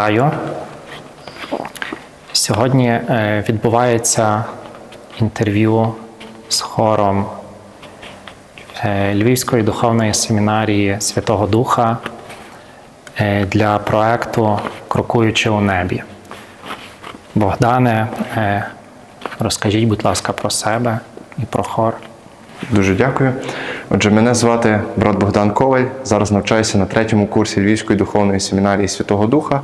Вітаю. Сьогодні е, відбувається інтерв'ю з хором е, Львівської духовної семінарії Святого Духа е, для проекту Крокуючи у небі. Богдане, розкажіть, будь ласка, про себе і про хор. Дуже дякую. Отже, мене звати брат Богдан Коваль. Зараз навчаюся на третьому курсі Львівської духовної семінарії Святого Духа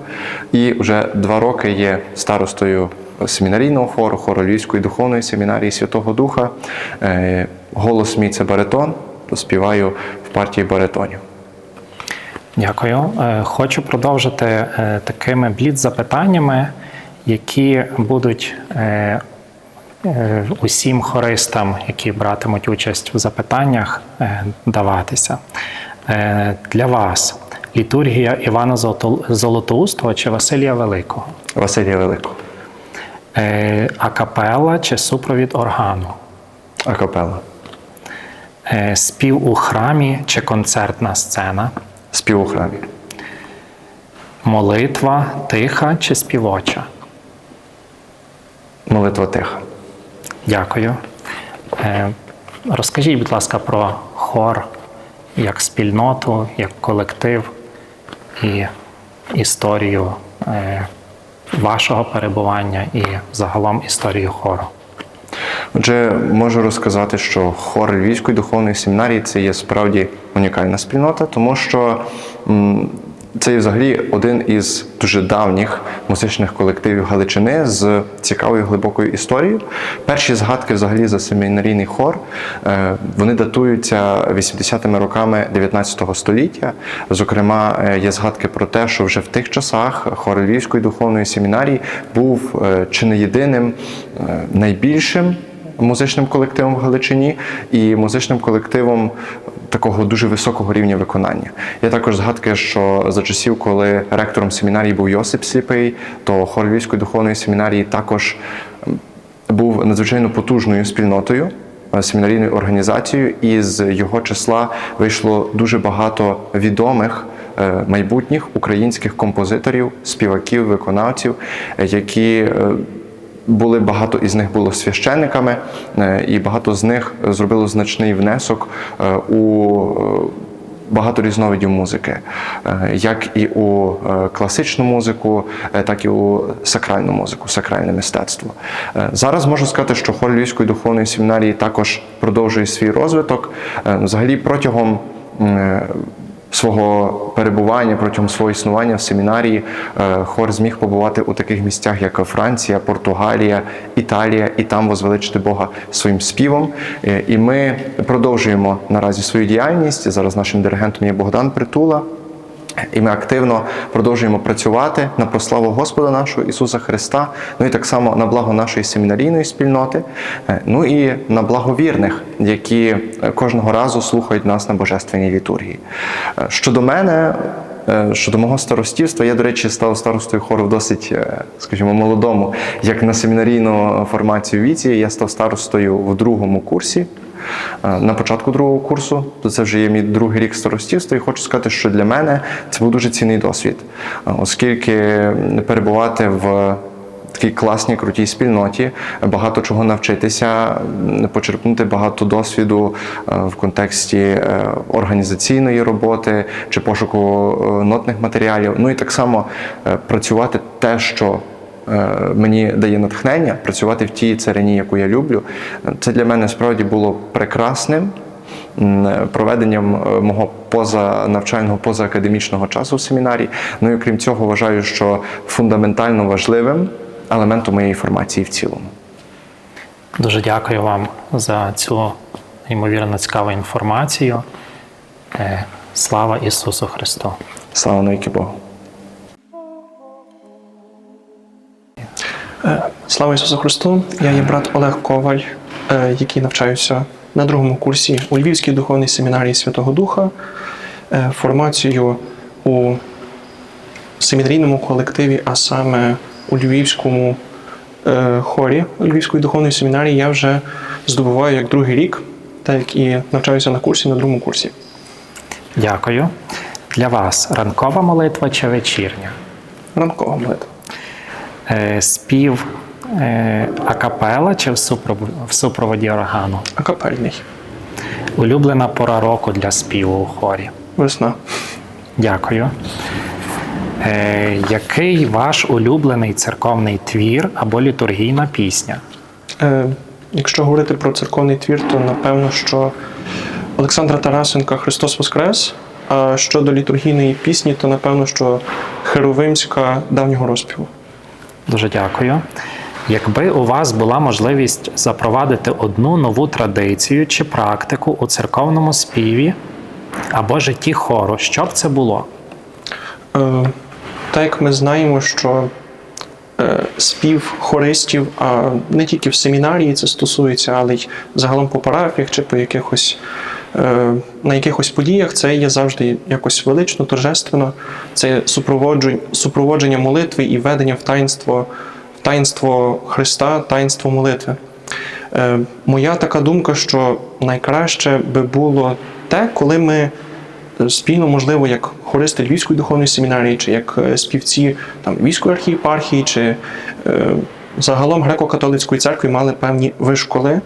і вже два роки є старостою семінарійного хору, хору Львівської духовної семінарії Святого Духа. Е, Голос мій це баритон, співаю в партії баритонів. Дякую. Е, Хочу продовжити е, такими бліц-запитаннями, які будуть усім хористам, які братимуть участь в запитаннях, е, даватися. Е, Для вас літургія Івана Золото- Золотоустого чи Василія Великого? Василія Великого. Е, Акапела чи супровід органу? Акапела. Е, Спів у храмі чи концертна сцена? Спів у храмі. Молитва тиха чи співоча? Молитва тиха. Дякую. Е, Розкажіть, будь ласка, про хор як спільноту, як колектив і історію е, вашого перебування і загалом історію хору. Отже, можу розказати, що хор Львівської духовної семінарії це є справді унікальна спільнота, тому що це взагалі один із дуже давніх музичних колективів Галичини з цікавою глибокою історією. Перші згадки взагалі за семінарійний хор е, вони датуються 80-ми роками 19 століття. Зокрема, е, є згадки про те, що вже в тих часах хор Львівської духовної семінарії був е, чи не єдиним найбільшим музичним колективом в Галичині і музичним колективом такого дуже високого рівня виконання. Є також згадки, що за часів, коли ректором семінарії був Йосип Сліпий, то хор Львівської духовної семінарії також був надзвичайно потужною спільнотою. е, Семінарійною організацією, і з його числа вийшло дуже багато відомих е, майбутніх українських композиторів, співаків, виконавців, які е, були багато із них було священниками, е, і багато з них зробило значний внесок е, у е, багато різновидів музики, як і у класичну музику, так і у сакральну музику, сакральне мистецтво. Зараз можу сказати, що хор Львівської духовної семінарії також продовжує свій розвиток. Взагалі протягом свого перебування протягом свого існування в семінарії е, хор зміг побувати у таких місцях, як Франція, Португалія, Італія, і там возвеличити Бога своїм співом. Е, І ми продовжуємо наразі свою діяльність. Зараз нашим диригентом є Богдан Притула. І ми активно продовжуємо працювати на прославу Господа нашого Ісуса Христа, ну і так само на благо нашої семінарійної спільноти, е, ну і на благо вірних, які е, кожного разу слухають нас на божественній літургії. Е, Щодо мене, щодо мого старостівства, я, до речі, став старостою хору в досить, скажімо, молодому, як на семінарійну формацію віці. Я став старостою в другому курсі. Е, на початку другого курсу, то це вже є мій другий рік старостівства, і хочу сказати, що для мене це був дуже цінний досвід, Е, оскільки перебувати в такій класній крутій спільноті, багато чого навчитися, почерпнути багато досвіду е, в контексті організаційної роботи чи пошуку нотних матеріалів. Ну і так само працювати те, що мені дає натхнення працювати в тій царині, яку я люблю. Це для мене справді було прекрасним проведенням е, мого позанавчального, позаакадемічного часу в семінарі. Ну і крім цього, вважаю, що фундаментально важливим елементом моєї формації в цілому. Дуже дякую вам за цю ймовірно цікаву інформацію. Е, Слава Ісусу Христу! Слава навіки Богу! Слава Ісусу Христу! Я є брат Олег Коваль, е, який навчаюся на другому курсі у Львівській духовній семінарії Святого Духа. Е, Формацію у семінарійному колективі, а саме у Львівському е, хорі Львівської духовної семінарії я вже здобуваю як другий рік, так як і навчаюся на курсі на другому курсі. Дякую. Для вас ранкова молитва чи вечірня? Ранкова молитва. Е, Спів е, акапела чи в супроводі, в супроводі органу? Акапельний. Улюблена пора року для співу у хорі. Весна. Дякую. Е, який ваш улюблений церковний твір або літургійна пісня? Е, якщо говорити про церковний твір, то напевно, що Олександра Тарасенка Христос Воскрес. А щодо літургійної пісні, то напевно, що Херовимська давнього розпіву. Дуже дякую. Якби у вас була можливість запровадити одну нову традицію чи практику у церковному співі або житті хору, що б це було? Е, так як ми знаємо, що е, спів хористів, а не тільки в семінарії це стосується, але й загалом по парафіях чи по якихось на якихось подіях, це є завжди якось велично, торжественно. Це супроводження молитви і введення в таїнство, в таїнство Христа, таїнство молитви. Е, моя така думка, що найкраще би було те, коли ми спільно, можливо, як хористи Львівської духовної семінарії, чи як е, співці там, Львівської архієпархії, чи е, загалом греко-католицької церкви мали певні вишколи, е,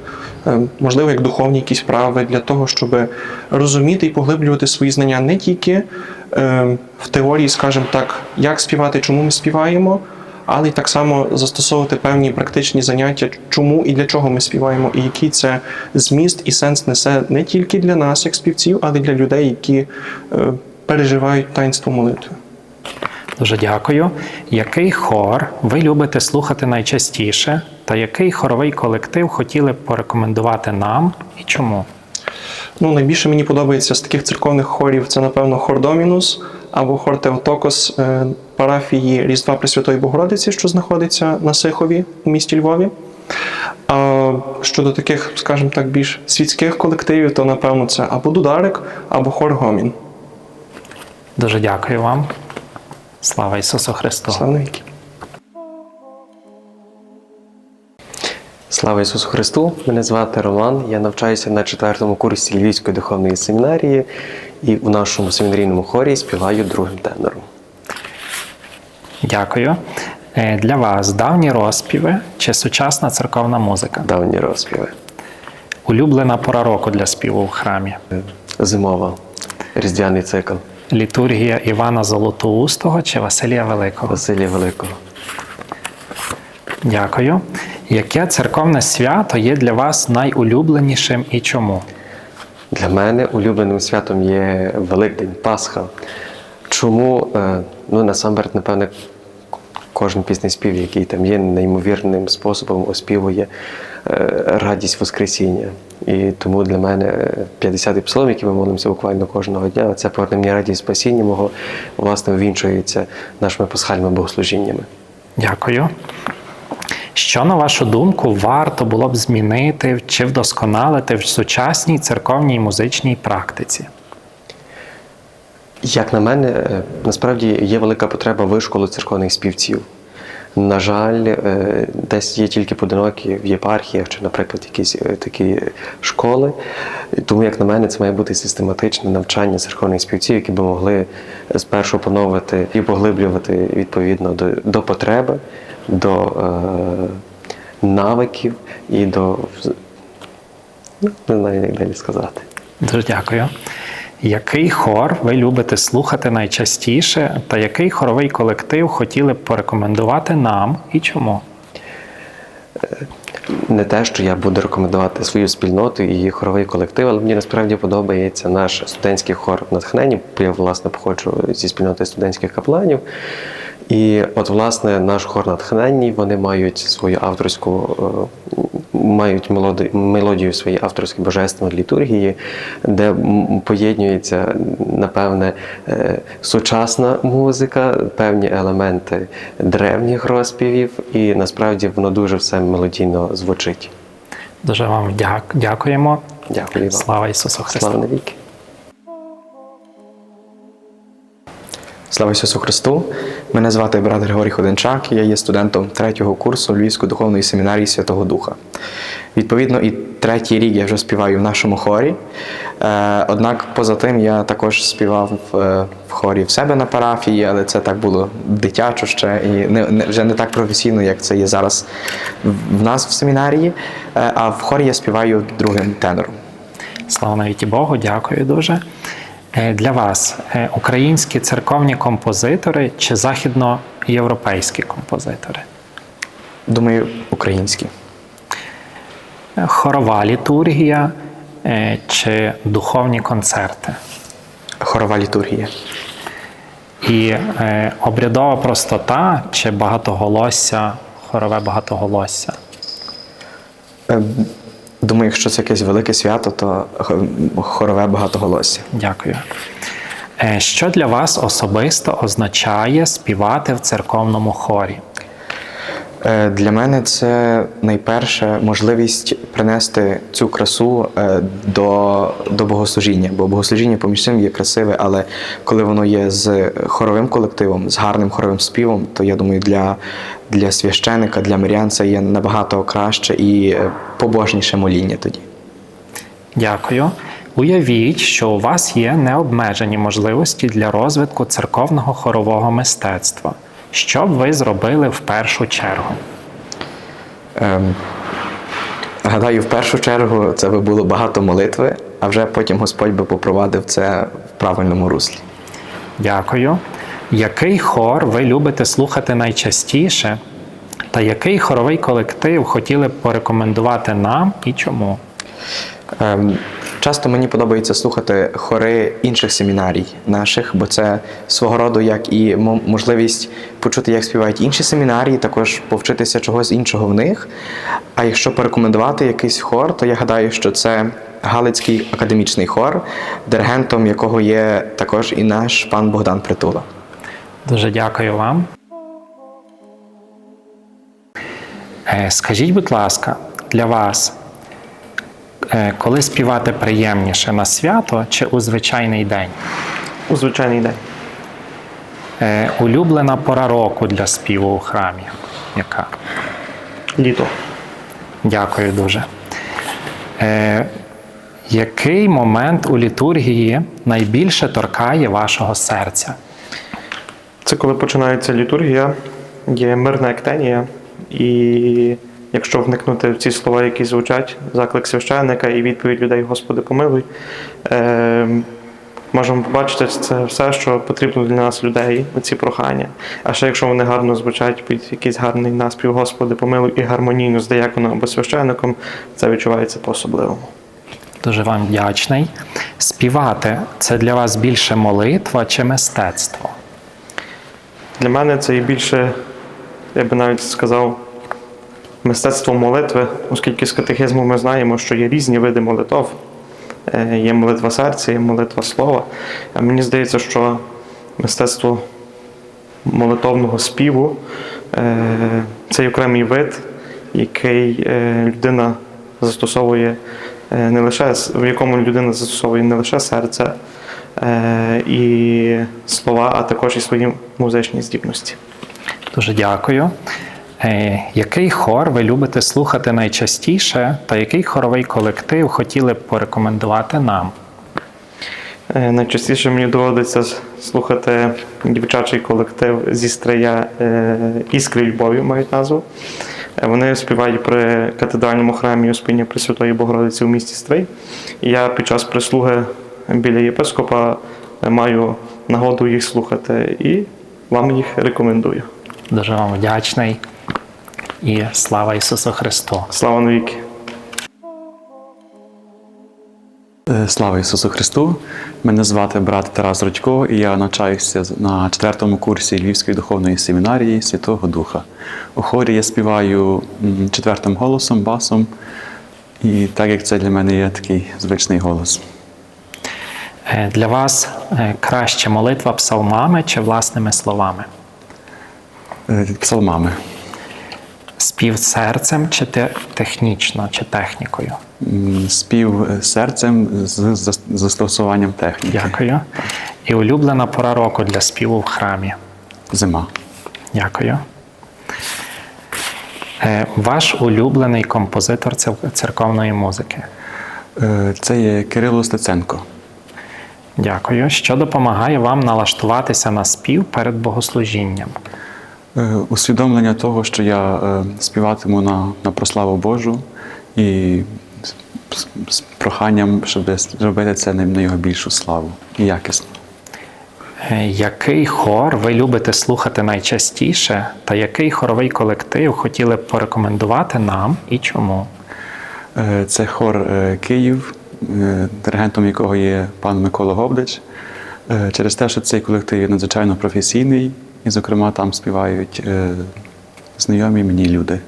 можливо, як духовні якісь прави для того, щоб розуміти і поглиблювати свої знання не тільки е, в теорії, скажімо так, як співати, чому ми співаємо. Але й так само застосовувати певні практичні заняття, чому і для чого ми співаємо, і який це зміст і сенс несе не тільки для нас, як співців, але й для людей, які е, переживають таїнство молитви. Дуже дякую. Який хор ви любите слухати найчастіше, та який хоровий колектив хотіли б порекомендувати нам і чому? Ну, найбільше мені подобається з таких церковних хорів це, напевно, хор Домінус або хор Теотокос е, парафії Різдва Пресвятої Богородиці, що знаходиться на Сихові у місті Львові. А щодо таких, скажімо так, більш світських колективів, то напевно це або Дударик, або хор Гомін. Дуже дякую вам. Слава Ісусу Христу! Слава навіки. Слава Ісусу Христу! Мене звати Роман. Я навчаюся на четвертому курсі Львівської духовної семінарії і в нашому семінарійному хорі співаю другим тенором. Дякую. Е, Для вас давні розпіви чи сучасна церковна музика? Давні розпіви. Улюблена пора року для співу в храмі. Зимова. Різдвяний цикл Літургія Івана Золотоустого чи Василія Великого? Василія Великого. Дякую. Яке церковне свято є для вас найулюбленішим і чому? Для мене улюбленим святом є Великдень, Пасха. Чому? Е, Ну, насамперед, напевне, кожен пісний спів, який там є, неймовірним способом оспівує е, радість Воскресіння. І тому для мене 50-й псалом, який ми молимося буквально кожного дня, це поверне мені радість спасіння мого, власне, увінчується нашими пасхальними богослужіннями. Дякую. Що, на вашу думку, варто було б змінити чи вдосконалити в сучасній церковній музичній практиці? Як на мене, е, насправді є велика потреба вишколу церковних співців. На жаль, е, десь є тільки поодинокі в єпархіях чи, наприклад, якісь е, такі школи. Тому, як на мене, це має бути систематичне навчання церковних співців, які би могли спершу поновити і поглиблювати відповідно до, до потреби, до е, навиків і до не знаю, як далі сказати. Дуже дякую. Який хор ви любите слухати найчастіше, та який хоровий колектив хотіли б порекомендувати нам і чому? не те, що я буду рекомендувати свою спільноту і хоровий колектив, але мені насправді подобається наш студентський хор натхнення. Я власне походжу зі спільноти студентських капланів. І от, власне, наш хор натхненні, вони мають свою авторську, е, мають мелодію своєї авторської божественної літургії, де м, поєднується, напевне, е, сучасна музика, певні елементи древніх розпівів, і насправді воно дуже все мелодійно звучить. Дуже вам дякуємо. Дякую вам. Слава Ісусу Христу! Слава навіки. Слава Ісусу Христу! Мене звати брат Григорій Ходенчак, я є студентом третього курсу Львівської духовної семінарії Святого Духа. Відповідно, і третій рік я вже співаю в нашому хорі. Е, Однак, поза тим, я також співав в, е, в хорі в себе на парафії, але це так було дитячо ще і не, вже не так професійно, як це є зараз в- нас в семінарії. Е, А в хорі я співаю другим тенором. Слава навіки Богу, дякую дуже. Е, Для вас е, українські церковні композитори чи західноєвропейські композитори? Думаю, український. Е, Хорова літургія чи духовні концерти? Хорова літургія. І е, обрядова простота чи багатоголосся, хорове багатоголосся? Думаю, якщо це якесь велике свято, то хорове багатоголосся. Дякую. Е, Що для вас особисто означає співати в церковному хорі? Е, Для мене це найперше можливість принести цю красу е, до, до богослужіння, бо богослужіння поміж цим є красиве, але коли воно є з хоровим колективом, з гарним хоровим співом, то я думаю, для, для священика, для мирян це є набагато краще і е, побожніше моління тоді. Дякую. Уявіть, що у вас є необмежені можливості для розвитку церковного хорового мистецтва. Що б ви зробили в першу чергу? Ем, гадаю, в першу чергу це би було багато молитви, а вже потім Господь би попровадив це в правильному руслі. Дякую. Який хор ви любите слухати найчастіше? Та який хоровий колектив хотіли б порекомендувати нам і чому? Ем, Часто мені подобається слухати хори інших семінарій наших, бо це свого роду як і можливість почути, як співають інші семінарії, також повчитися чогось іншого в них. А якщо порекомендувати якийсь хор, то я гадаю, що це Галицький академічний хор, диригентом якого є також і наш пан Богдан Притула. Дуже дякую вам. Е, Скажіть, будь ласка, для вас, коли співати приємніше на свято чи у звичайний день? У звичайний день. Е, Улюблена пора року для співу у храмі. Яка? Літо. Дякую дуже. Е, який момент у літургії найбільше торкає вашого серця? Це коли починається літургія, є мирна ектенія, і якщо вникнути в ці слова, які звучать, заклик священника і відповідь людей Господи помилуй, е, можемо побачити це все, що потрібно для нас людей, ці прохання. А ще якщо вони гарно звучать під якийсь гарний наспів Господи помилуй і гармонійно з деяконом або священником, це відчувається по-особливому. Дуже вам вдячний. Співати це для вас більше молитва чи мистецтво? Для мене це і більше, я би навіть сказав, мистецтво молитви, оскільки з катехизму ми знаємо, що є різні види молитов. Е, Є молитва серця, є молитва слова. А мені здається, що мистецтво молитовного співу е, це окремий вид, який е, людина застосовує не лише в якому людина застосовує не лише серце і слова, а також і свої музичні здібності. Дуже дякую. Е, який хор ви любите слухати найчастіше, та який хоровий колектив хотіли б порекомендувати нам? Е, Найчастіше мені доводиться слухати дівчачий колектив зі Стрия е, Іскри Любові мають назву. Вони співають при катедральному храмі Успіння Пресвятої Богородиці у місті Стрий. Я під час прислуги біля єпископа маю нагоду їх слухати і вам їх рекомендую. Дуже вам вдячний. І слава Ісусу Христу! Слава навіки! Е, Слава Ісусу Христу! Мене звати брат Тарас Родько, і я навчаюся на четвертому курсі Львівської духовної семінарії Святого Духа. У хорі я співаю четвертим голосом, басом, і так як це для мене є такий звичний голос. Е, Для вас е, краще молитва псалмами чи власними словами? Е, Псалмами. Спів серцем чи те- технічно, чи технікою? Спів серцем з застосуванням техніки. Дякую. І улюблена пора року для співу в храмі. Зима. Дякую. Е, Ваш улюблений композитор церковної музики. Е, Це є Кирило Стеценко. Дякую. Що допомагає вам налаштуватися на спів перед богослужінням? Е, Усвідомлення того, що я е, співатиму на, на прославу Божу і з, з- проханням, щоб зробити це на на його більшу славу і якісно. Е, Який хор ви любите слухати найчастіше, та який хоровий колектив хотіли б порекомендувати нам і чому? Це хор Київ, диригентом якого є пан Микола Говдич. Через те, що цей колектив є надзвичайно професійний, і, зокрема, там співають е, знайомі мені люди.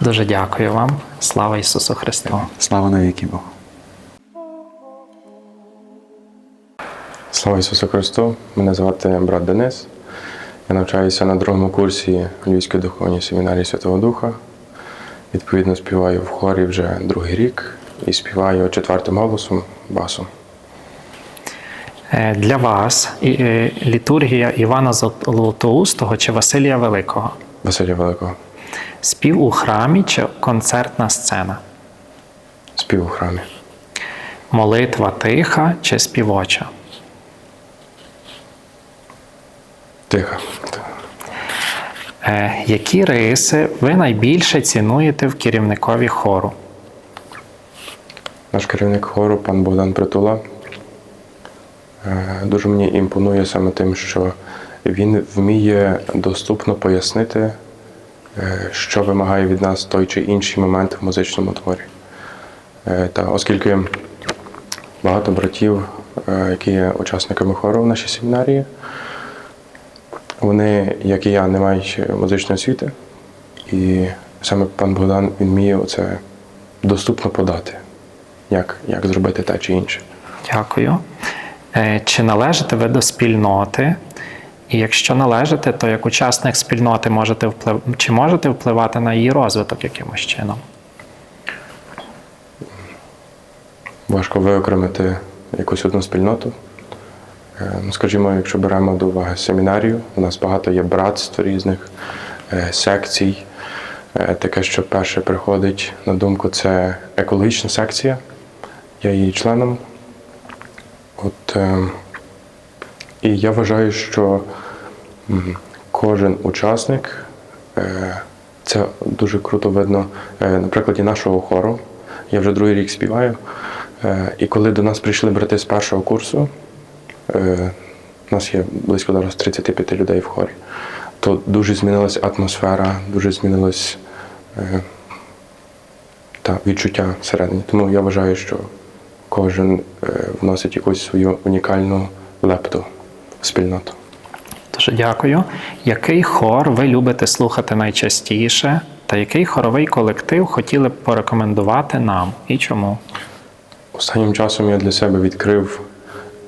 Дуже дякую вам. Слава Ісусу Христу! Слава навіки Богу! Слава Ісусу Христу! Мене звати брат Денис. Я навчаюся на другому курсі Львівської духовній семінарії Святого Духа. Відповідно, співаю в хорі вже другий рік і співаю четвертим голосом басом. Е, Для вас е, літургія Івана Золотоустого чи Василія Великого? Василя Великого. Спів у храмі чи концертна сцена? Спів у храмі. Молитва тиха чи співоча? Тиха. Е, Які риси ви найбільше цінуєте в керівникові хору? Наш керівник хору, пан Богдан Притула, дуже мені імпонує саме тим, що він вміє доступно пояснити, е, що вимагає від нас той чи інший момент в музичному творі. Е, Та оскільки багато братів, е, які є учасниками хору в нашій семінарії, вони, як і я, не мають музичної освіти, і саме пан Богдан він вміє це доступно подати як, як зробити те чи інше. Дякую. Е, Чи належите ви до спільноти? І якщо належите, то як учасник спільноти можете вплив... чи можете впливати на її розвиток якимось чином? Важко виокремити якусь одну спільноту. Е, Ну, скажімо, якщо беремо до уваги семінарію, у нас багато є братств різних, е, секцій. Таке, що перше приходить на думку, це екологічна секція. Я її членом. От, е, і я вважаю, що кожен учасник, е, це дуже круто видно е, на прикладі нашого хору. Я вже другий рік співаю. І коли до нас прийшли брати з першого курсу, у нас є близько зараз 35 людей в хорі, то дуже змінилася атмосфера, дуже змінилось та, відчуття всередині. Тому я вважаю, що кожен е, вносить якусь свою унікальну лепту в спільноту. Дуже дякую. Який хор ви любите слухати найчастіше? Та який хоровий колектив хотіли б порекомендувати нам і чому? Останнім часом я для себе відкрив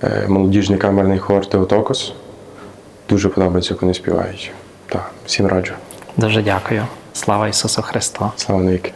е, молодіжний камерний хор Теотокос. Дуже подобається, як вони співають. Так, всім раджу. Дуже дякую. Слава Ісусу Христу! Слава навіки.